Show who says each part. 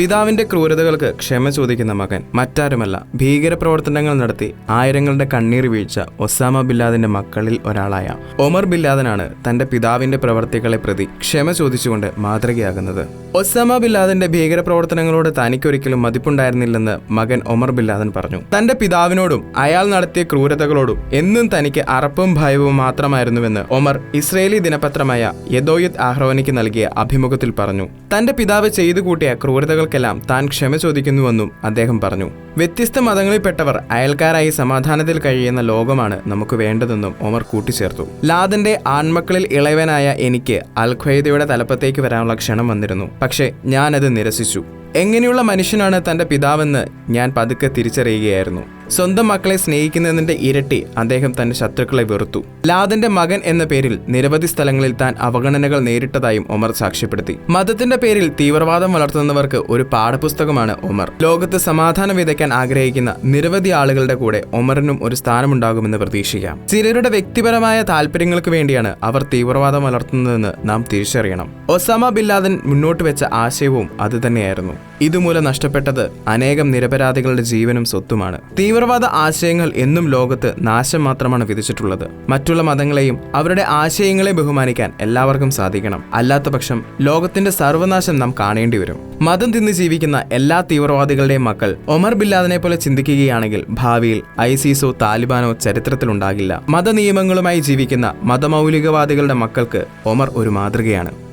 Speaker 1: പിതാവിന്റെ ക്രൂരതകൾക്ക് ക്ഷമ ചോദിക്കുന്ന മകൻ മറ്റാരുമല്ല. ഭീകരപ്രവർത്തനങ്ങൾ നടത്തി ആയിരങ്ങളുടെ കണ്ണീർ വീഴ്ച ഒസാമ ബില്ലാദിന്റെ മക്കളിൽ ഒരാളായ ഒമർ ബില്ലാദനാണ് തന്റെ പിതാവിന്റെ പ്രവർത്തികളെ പ്രതി ക്ഷമ ചോദിച്ചുകൊണ്ട് മാതൃകയാകുന്നത്. ഒസാമ ബില്ലാദിന്റെ ഭീകരപ്രവർത്തനങ്ങളോട് തനിക്കൊരിക്കലും മതിപ്പുണ്ടായിരുന്നില്ലെന്ന് മകൻ ഒമർ ബില്ലാദൻ പറഞ്ഞു. തന്റെ പിതാവിനോടും അയാൾ നടത്തിയ ക്രൂരതകളോടും എന്നും തനിക്ക് അറപ്പും ഭയവും മാത്രമായിരുന്നുവെന്ന് ഒമർ ഇസ്രയേലി ദിനപത്രമായ യദോയത് ആഹ്റോനിക്ക് നൽകിയ അഭിമുഖത്തിൽ പറഞ്ഞു. തന്റെ പിതാവ് ചെയ്തു കൂട്ടിയ ക്രൂരതകൾക്കെല്ലാം താൻ ക്ഷമ ചോദിക്കുന്നുവെന്നും അദ്ദേഹം പറഞ്ഞു. വ്യത്യസ്ത മതങ്ങളിൽപ്പെട്ടവർ അയൽക്കാരായി സമാധാനത്തിൽ കഴിയുന്ന ലോകമാണ് നമുക്ക് വേണ്ടതെന്നും ഒമർ കൂട്ടിച്ചേർത്തു. ലാദന്റെ ആൺമക്കളിൽ ഇളയവനായ എനിക്ക് അൽ ഖ്വയ്ദയുടെ തലപ്പത്തേക്ക് വരാനുള്ള ക്ഷണം വന്നിരുന്നു. പക്ഷേ ഞാനത് നിരസിച്ചു. എങ്ങനെയുള്ള മനുഷ്യനാണ് തന്റെ പിതാവെന്ന് ഞാൻ പതുക്കെ തിരിച്ചറിയുകയായിരുന്നു. സ്വന്തം മക്കളെ സ്നേഹിക്കുന്നതിന്റെ ഇരട്ടി അദ്ദേഹം തന്റെ ശത്രുക്കളെ വെറുത്തു. ലാദന്റെ മകൻ എന്ന പേരിൽ നിരവധി സ്ഥലങ്ങളിൽ താൻ അവഗണനകൾ നേരിട്ടതായും ഒമർ സാക്ഷ്യപ്പെടുത്തി. മതത്തിന്റെ പേരിൽ തീവ്രവാദം വളർത്തുന്നവർക്ക് ഒരു പാഠപുസ്തകമാണ് ഒമർ ലോകത്ത് സമാധാനം വിതയ്ക്കാൻ ആഗ്രഹിക്കുന്ന നിരവധി ആളുകളുടെ കൂടെ ഒമറിനും ഒരു സ്ഥാനമുണ്ടാകുമെന്ന് പ്രതീക്ഷിക്കാം. ചിലരുടെ വ്യക്തിപരമായ താല്പര്യങ്ങൾക്ക് വേണ്ടിയാണ് അവർ തീവ്രവാദം വളർത്തുന്നതെന്ന് നാം തിരിച്ചറിയണം. ഒസാമ ബില്ലാദൻ മുന്നോട്ട് വെച്ച ആശയവും അതുതന്നെയായിരുന്നു ഇതുമൂലം നഷ്ടപ്പെട്ടത് അനേകം നിരപരാധികളുടെ ജീവനും സ്വത്തുമാണ്. തീവ്രവാദ ആശയങ്ങൾ എന്നും ലോകത്ത് നാശം മാത്രമാണ് വിധിച്ചിട്ടുള്ളത്. മറ്റുള്ള മതങ്ങളെയും അവരുടെ ആശയങ്ങളെ ബഹുമാനിക്കാൻ എല്ലാവർക്കും സാധിക്കണം. അല്ലാത്തപക്ഷം ലോകത്തിന്റെ സർവനാശം നാം കാണേണ്ടി വരും. മതം തിന്ന് ജീവിക്കുന്ന എല്ലാ തീവ്രവാദികളുടെയും മക്കൾ ഒമർ ബില്ലാദിനെ പോലെ ചിന്തിക്കുകയാണെങ്കിൽ ഭാവിയിൽ ഐസിസോ താലിബാനോ ചരിത്രത്തിലുണ്ടാകില്ല. മതനിയമങ്ങളുമായി ജീവിക്കുന്ന മതമൗലികവാദികളുടെ മക്കൾക്ക് ഒമർ ഒരു മാതൃകയാണ്.